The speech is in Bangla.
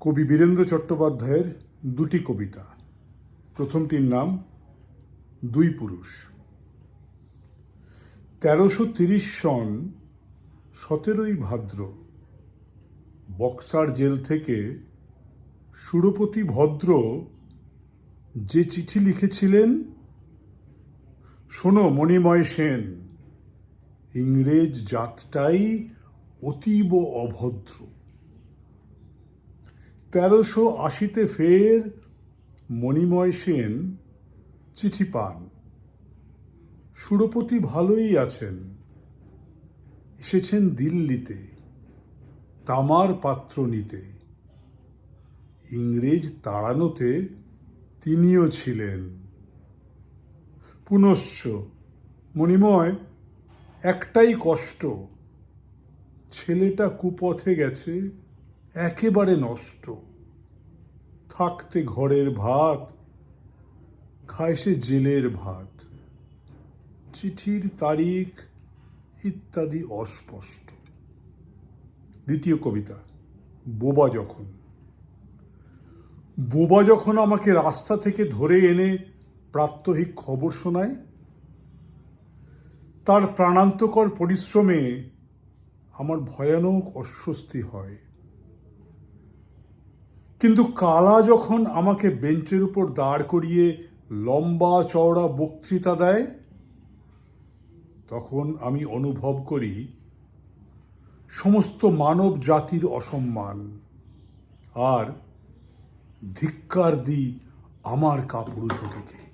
কবি বীরেন্দ্র চট্টোপাধ্যায়ের দুটি কবিতা। প্রথমটির নাম, দুই পুরুষ। তেরোশো তিরিশ সন সতেরোই ভাদ্র, বক্সার জেল থেকে সুরপতি ভদ্র যে চিঠি লিখেছিলেন, শোনো মণিময় সেন, ইংরেজ জাতটাই অতীব অভদ্র। তেরোশো আশিতে ফের মণিময় সেন চিঠি পান। সুরপতি ভালোই আছেন। এসেছেন দিল্লিতে, তামার পাত্র নিতে। ইংরেজ তাড়ানোতে তিনিও ছিলেন। পুনশ্চ, মণিময়, একটাই কষ্ট, ছেলেটা কুপথে গেছে, একেবারে নষ্ট। থাকতে ঘরের ভাত, খায় সে জেলের ভাত। চিঠির তারিখ ইত্যাদি অস্পষ্ট। দ্বিতীয় কবিতা, বোবা যখন। বোবা যখন আমাকে রাস্তা থেকে ধরে এনে প্রাত্যহিক খবর শোনায়, তার প্রাণান্তকর পরিশ্রমে আমার ভয়ানক অস্বস্তি হয়। কিন্তু কালা যখন আমাকে বেঞ্চের উপর দাঁড় করিয়ে লম্বা চওড়া বক্তৃতা দেয়, তখন আমি অনুভব করি সমস্ত মানব জাতির অসম্মান আর ধিক্কার দিই আমার কাপুরুষতাকে